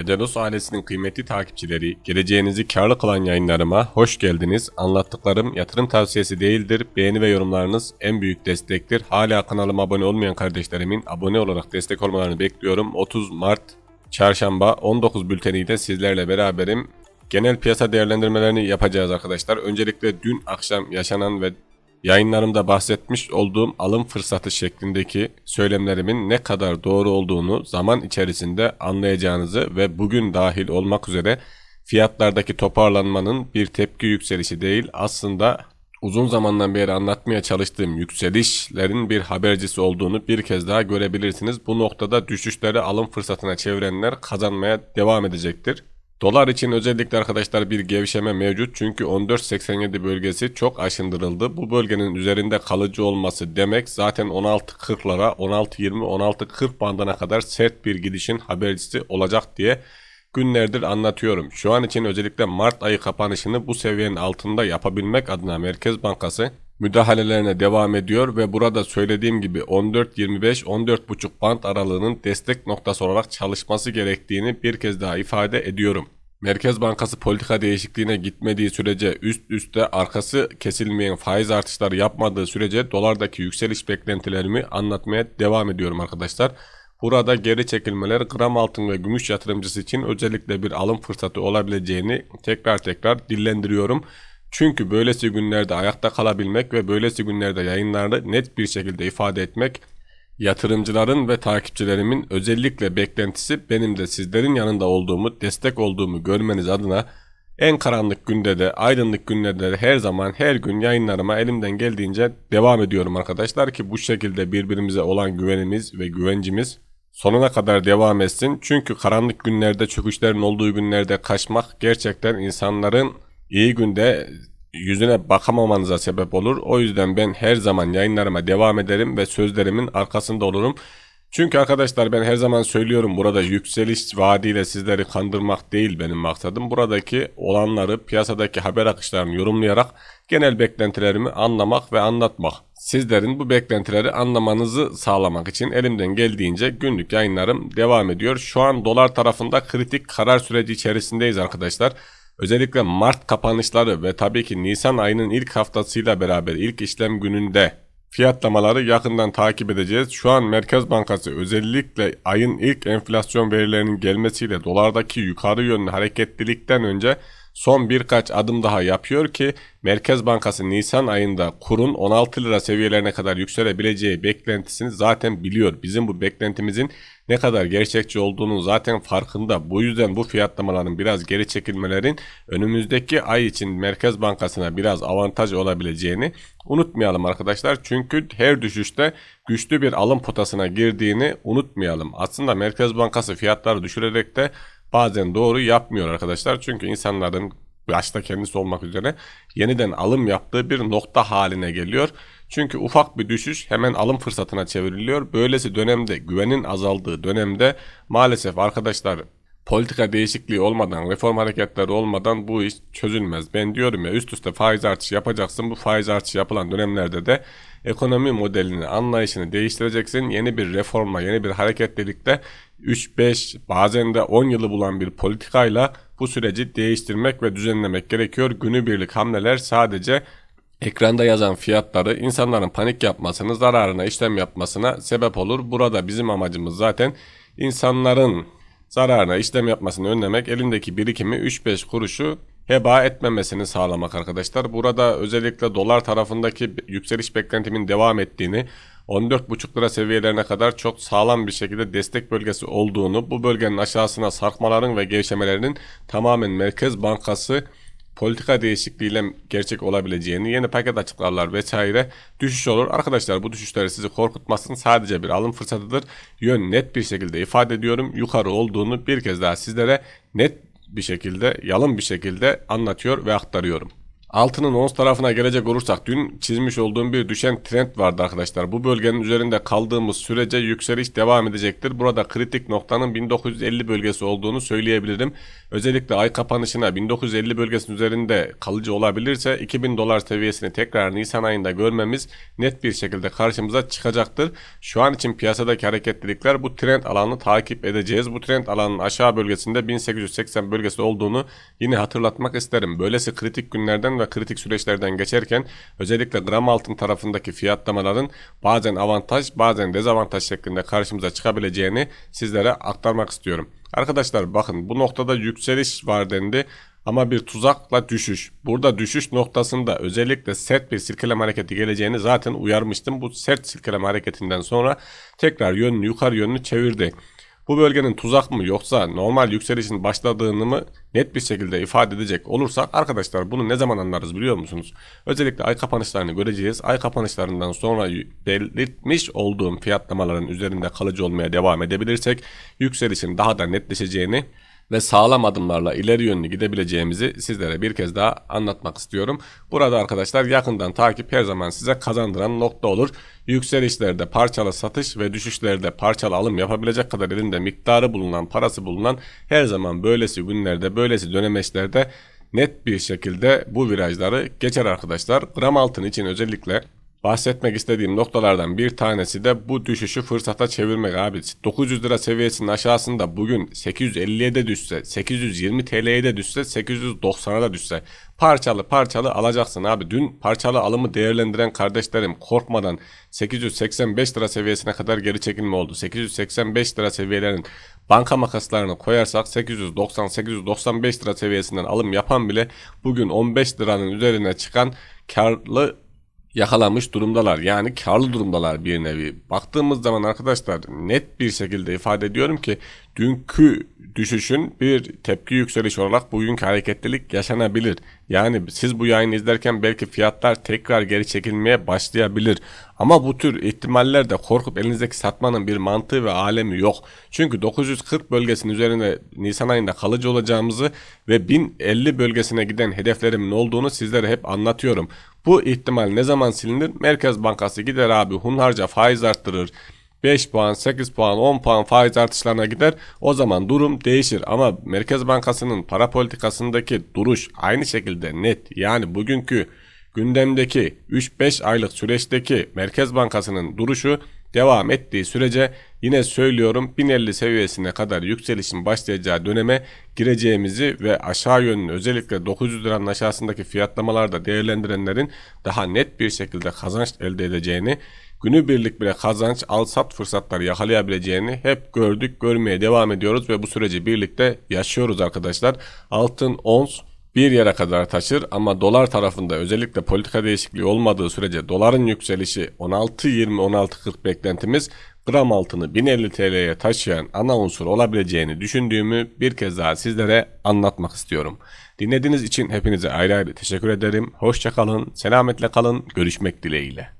Fidelos ailesinin kıymetli takipçileri, geleceğinizi karlı kılan yayınlarıma hoş geldiniz. Anlattıklarım yatırım tavsiyesi değildir. Beğeni ve yorumlarınız en büyük destektir. Hala kanalıma abone olmayan kardeşlerimin abone olarak destek olmalarını bekliyorum. 30 Mart Çarşamba 19 bülteniyle sizlerle beraberim. Genel piyasa değerlendirmelerini yapacağız arkadaşlar. Öncelikle dün akşam yaşanan ve yayınlarımda bahsetmiş olduğum alım fırsatı şeklindeki söylemlerimin ne kadar doğru olduğunu zaman içerisinde anlayacağınızı ve bugün dahil olmak üzere fiyatlardaki toparlanmanın bir tepki yükselişi değil aslında uzun zamandan beri anlatmaya çalıştığım yükselişlerin bir habercisi olduğunu bir kez daha görebilirsiniz. Bu noktada düşüşleri alım fırsatına çevirenler kazanmaya devam edecektir. Dolar için özellikle arkadaşlar bir gevşeme mevcut çünkü 14.87 bölgesi çok aşındırıldı. Bu bölgenin üzerinde kalıcı olması demek zaten 16.40'lara 16.20 16.40 bandına kadar sert bir gidişin habercisi olacak diye günlerdir anlatıyorum. Şu an için özellikle Mart ayı kapanışını bu seviyenin altında yapabilmek adına Merkez Bankası müdahalelerine devam ediyor ve burada söylediğim gibi 14-25-14,5 band aralığının destek noktası olarak çalışması gerektiğini bir kez daha ifade ediyorum. Merkez Bankası politika değişikliğine gitmediği sürece üst üste arkası kesilmeyen faiz artışları yapmadığı sürece dolardaki yükseliş beklentilerimi anlatmaya devam ediyorum arkadaşlar. Burada geri çekilmeler gram altın ve gümüş yatırımcısı için özellikle bir alım fırsatı olabileceğini tekrar tekrar dillendiriyorum. Çünkü böylesi günlerde ayakta kalabilmek ve böylesi günlerde yayınları net bir şekilde ifade etmek yatırımcıların ve takipçilerimin özellikle beklentisi benim de sizlerin yanında olduğumu, destek olduğumu görmeniz adına en karanlık günde de, aydınlık günlerde de her zaman her gün yayınlarıma elimden geldiğince devam ediyorum arkadaşlar ki bu şekilde birbirimize olan güvenimiz ve güvencimiz sonuna kadar devam etsin. Çünkü karanlık günlerde, çöküşlerin olduğu günlerde kaçmak gerçekten insanların iyi günde yüzüne bakamamanıza sebep olur. O yüzden ben her zaman yayınlarıma devam ederim ve sözlerimin arkasında olurum. Çünkü arkadaşlar ben her zaman söylüyorum burada yükseliş vaadiyle sizleri kandırmak değil benim maksadım. Buradaki olanları piyasadaki haber akışlarını yorumlayarak genel beklentilerimi anlamak ve anlatmak. Sizlerin bu beklentileri anlamanızı sağlamak için elimden geldiğince günlük yayınlarım devam ediyor. Şu an dolar tarafında kritik karar süreci içerisindeyiz arkadaşlar. Özellikle Mart kapanışları ve tabii ki Nisan ayının ilk haftasıyla beraber ilk işlem gününde fiyatlamaları yakından takip edeceğiz. Şu an Merkez Bankası özellikle ayın ilk enflasyon verilerinin gelmesiyle dolardaki yukarı yönlü hareketlilikten önce son birkaç adım daha yapıyor ki Merkez Bankası Nisan ayında kurun 16 lira seviyelerine kadar yükselebileceği beklentisini zaten biliyor. Bizim bu beklentimizin ne kadar gerçekçi olduğunu zaten farkında. Bu yüzden bu fiyatlamaların biraz geri çekilmelerin önümüzdeki ay için Merkez Bankası'na biraz avantaj olabileceğini unutmayalım arkadaşlar. Çünkü her düşüşte güçlü bir alım potasına girdiğini unutmayalım. Aslında Merkez Bankası fiyatları düşürerek de bazen doğru yapmıyor arkadaşlar. Çünkü insanların başta kendisi olmak üzere yeniden alım yaptığı bir nokta haline geliyor. Çünkü ufak bir düşüş hemen alım fırsatına çevriliyor. Böylesi dönemde güvenin azaldığı dönemde maalesef arkadaşlar politika değişikliği olmadan, reform hareketleri olmadan bu iş çözülmez. Ben diyorum ya üst üste faiz artışı yapacaksın. Bu faiz artışı yapılan dönemlerde de ekonomi modelini, anlayışını değiştireceksin. Yeni bir reformla, yeni bir hareketlilikte 3-5 bazen de 10 yılı bulan bir politikayla bu süreci değiştirmek ve düzenlemek gerekiyor. Günübirlik hamleler sadece ekranda yazan fiyatları insanların panik yapmasını, zararına işlem yapmasına sebep olur. Burada bizim amacımız zaten insanların zararına işlem yapmasını önlemek, elindeki birikimi 3-5 kuruşu heba etmemesini sağlamak arkadaşlar. Burada özellikle dolar tarafındaki yükseliş beklentimin devam ettiğini, 14,5 lira seviyelerine kadar çok sağlam bir şekilde destek bölgesi olduğunu, bu bölgenin aşağısına sarkmaların ve gevşemelerinin tamamen Merkez Bankası politika değişikliğiyle gerçek olabileceğini, yeni paket açıklarlar vesaire düşüş olur. Arkadaşlar bu düşüşleri sizi korkutmasın. Sadece bir alım fırsatıdır. Yön net bir şekilde ifade ediyorum. Yukarı olduğunu bir kez daha sizlere net bir şekilde, yalın bir şekilde anlatıyor ve aktarıyorum. Altının ons tarafına gelecek olursak dün çizmiş olduğum bir düşen trend vardı arkadaşlar. Bu bölgenin üzerinde kaldığımız sürece yükseliş devam edecektir. Burada kritik noktanın 1950 bölgesi olduğunu söyleyebilirim. Özellikle ay kapanışına 1950 bölgesinin üzerinde kalıcı olabilirse 2000 dolar seviyesini tekrar Nisan ayında görmemiz net bir şekilde karşımıza çıkacaktır. Şu an için piyasadaki hareketlilikler bu trend alanını takip edeceğiz. Bu trend alanının aşağı bölgesinde 1880 bölgesi olduğunu yine hatırlatmak isterim. Böylesi kritik günlerden ve kritik süreçlerden geçerken özellikle gram altın tarafındaki fiyatlamaların bazen avantaj bazen dezavantaj şeklinde karşımıza çıkabileceğini sizlere aktarmak istiyorum. Arkadaşlar bakın bu noktada yükseliş var dendi ama bir tuzakla düşüş. Burada düşüş noktasında özellikle sert bir silkeleme hareketi geleceğini zaten uyarmıştım. Bu sert silkeleme hareketinden sonra tekrar yönünü yukarı yönünü çevirdi. Bu bölgenin tuzak mı yoksa normal yükselişin başladığını mı net bir şekilde ifade edecek olursak arkadaşlar bunu ne zaman anlarız biliyor musunuz? Özellikle ay kapanışlarını göreceğiz. Ay kapanışlarından sonra belirtmiş olduğum fiyatlamaların üzerinde kalıcı olmaya devam edebilirsek yükselişin daha da netleşeceğini ve sağlam adımlarla ileri yönlü gidebileceğimizi sizlere bir kez daha anlatmak istiyorum. Burada arkadaşlar yakından takip her zaman size kazandıran nokta olur. Yükselişlerde parçalı satış ve düşüşlerde parçalı alım yapabilecek kadar elinde miktarı bulunan, parası bulunan her zaman böylesi günlerde, böylesi dönemeçlerde net bir şekilde bu virajları geçer arkadaşlar. Gram altın için özellikle Bahsetmek istediğim noktalardan bir tanesi de bu düşüşü fırsata çevirmek abi. 900 lira seviyesinin aşağısında bugün 850'ye de düşse, 820 TL'ye de düşse, 890'a da düşse parçalı parçalı alacaksın abi. Dün parçalı alımı değerlendiren kardeşlerim korkmadan 885 lira seviyesine kadar geri çekilme oldu. 885 lira seviyelerin banka makaslarını koyarsak 890-895 lira seviyesinden alım yapan bile bugün 15 liranın üzerine çıkan karlı yakalamış durumdalar. Yani karlı durumdalar bir nevi. Baktığımız zaman arkadaşlar net bir şekilde ifade ediyorum ki dünkü düşüşün bir tepki yükseliş olarak bugünkü hareketlilik yaşanabilir. Yani siz bu yayını izlerken belki fiyatlar tekrar geri çekilmeye başlayabilir. Ama bu tür ihtimallerde korkup elinizdeki satmanın bir mantığı ve alemi yok. Çünkü 940 bölgesinin üzerinde Nisan ayında kalıcı olacağımızı ve 1050 bölgesine giden hedeflerimin olduğunu sizlere hep anlatıyorum. Bu ihtimal ne zaman silinir? Merkez Bankası gider abi hunharca faiz arttırır. 5 puan, 8 puan, 10 puan faiz artışlarına gider. O zaman durum değişir. Ama Merkez Bankası'nın para politikasındaki duruş aynı şekilde net. Yani bugünkü gündemdeki 3-5 aylık süreçteki Merkez Bankası'nın duruşu devam ettiği sürece yine söylüyorum 1050 seviyesine kadar yükselişin başlayacağı döneme gireceğimizi ve aşağı yönlü özellikle 900 liranın aşağısındaki fiyatlamalarda değerlendirenlerin daha net bir şekilde kazanç elde edeceğini günübirlik bile kazanç al sat fırsatları yakalayabileceğini hep gördük görmeye devam ediyoruz ve bu süreci birlikte yaşıyoruz arkadaşlar. Altın ons bir yere kadar taşır ama dolar tarafında özellikle politika değişikliği olmadığı sürece doların yükselişi 16.20-16.40 beklentimiz gram altını 1050 TL'ye taşıyan ana unsur olabileceğini düşündüğümü bir kez daha sizlere anlatmak istiyorum. Dinlediğiniz için hepinize ayrı ayrı teşekkür ederim. Hoşçakalın, selametle kalın, görüşmek dileğiyle.